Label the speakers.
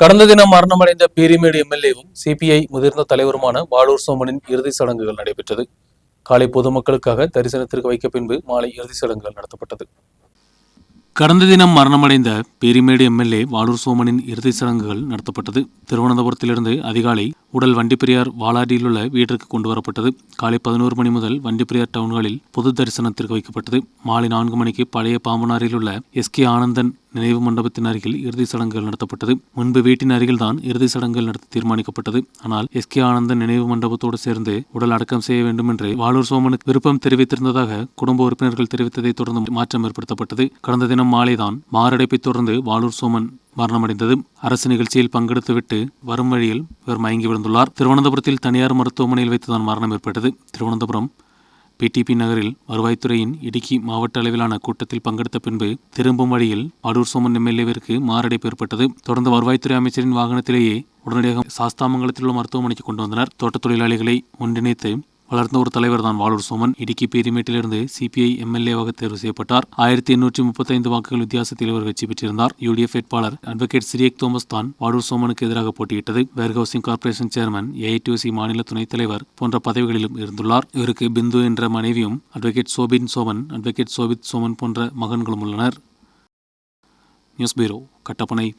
Speaker 1: கடந்த தினம் மரணமடைந்த பீரிமேடு எம்எல்ஏவும் சிபிஐ முதிர்ந்த தலைவருமான வாளூர் சோமனின் இறுதிச் சடங்குகள் நடைபெற்றது. காலை பொதுமக்களுக்காக தரிசனத்திற்கு வைக்க பின்பு மாலை இறுதிச் சடங்குகள் நடத்தப்பட்டது. கடந்த தினம் மரணமடைந்த பேரிமேடு எம்எல்ஏ வாளூர் சோமனின் இறுதிச் சடங்குகள் நடத்தப்பட்டது. திருவனந்தபுரத்திலிருந்து அதிகாலை உடல் வண்டிப்பெரியார் வாலாடியில் உள்ள வீட்டிற்கு கொண்டு வரப்பட்டது காலை பதினோரு மணி முதல் வண்டிப்பெரியார் டவுன்களில் பொது தரிசனத்திற்கு வைக்கப்பட்டது. மாலை நான்கு மணிக்கு பழைய பாம்பனாரில் உள்ள எஸ் கே ஆனந்தன் நினைவு மண்டபத்தின் அருகில் இறுதிச் சடங்குகள் நடத்தப்பட்டது. முன்பு வீட்டின் அருகில்தான் இறுதிச் சடங்குகள் நடத்த தீர்மானிக்கப்பட்டது. ஆனால் எஸ் கே ஆனந்தன் நினைவு மண்டபத்தோடு சேர்ந்து உடல் அடக்கம் செய்ய வேண்டும் என்று வாலூர் சோமனுக்கு விருப்பம் தெரிவித்திருந்ததாக குடும்ப உறுப்பினர்கள் தெரிவித்ததை தொடர்ந்து மாற்றம் ஏற்படுத்தப்பட்டது. கடந்த தினம் மாலைதான் மாரடைப்பை தொடர்ந்து வாலூர் சோமன் மரணமடைந்தது. அரசு நிகழ்ச்சியில் பங்கெடுத்துவிட்டு வரும் வழியில் இவர் மயங்கி விழுந்துள்ளார். திருவனந்தபுரத்தில் தனியார் மருத்துவமனையில் வைத்துதான் மரணம் ஏற்பட்டது. திருவனந்தபுரம் பிடிபி நகரில் வருவாய்த்துறையின் இடுக்கி மாவட்ட அளவிலான கூட்டத்தில் பங்கெடுத்த பின்பு திரும்பும் வழியில் அடூர் சோமன் எம்எல்ஏவிற்கு மாரடைப்பு ஏற்பட்டது. தொடர்ந்து வருவாய்த்துறை அமைச்சரின் வாகனத்திலேயே உடனடியாக சாஸ்தாமங்கலத்தில் உள்ள மருத்துவமனைக்கு கொண்டு வந்தனர். தோட்டத் தொழிலாளிகளை ஒன்றிணைத்து வளர்ந்த ஒரு தலைவர் தான் வாலூர் சோமன். இடுக்கி பேரிமேட்டிலிருந்து சிபிஐ எம்எல்ஏவாக தேர்வு செய்யப்பட்டார். ஆயிரத்தி எண்ணூற்றி முப்பத்தைந்து வாக்குகள் வித்தியாசத்தில் இவர் வெற்றி பெற்றிருந்தார். யுடிஎஃப் வேட்பாளர் அட்வொகேட் சிரியக் தோமஸ் தான் வாலூர் சோமனுக்கு எதிராக போட்டியிட்டது. Warehousing corporation chairman AITUC மாநில துணைத் தலைவர் போன்ற பதவிகளிலும் இருந்துள்ளார். இவருக்கு பிந்து என்ற மனைவியும் அட்வொகேட் சோபின் சோமன் அட்வொகேட் சோபித் சோமன் போன்ற மகன்களும் உள்ளனர். News bureau Kattappana.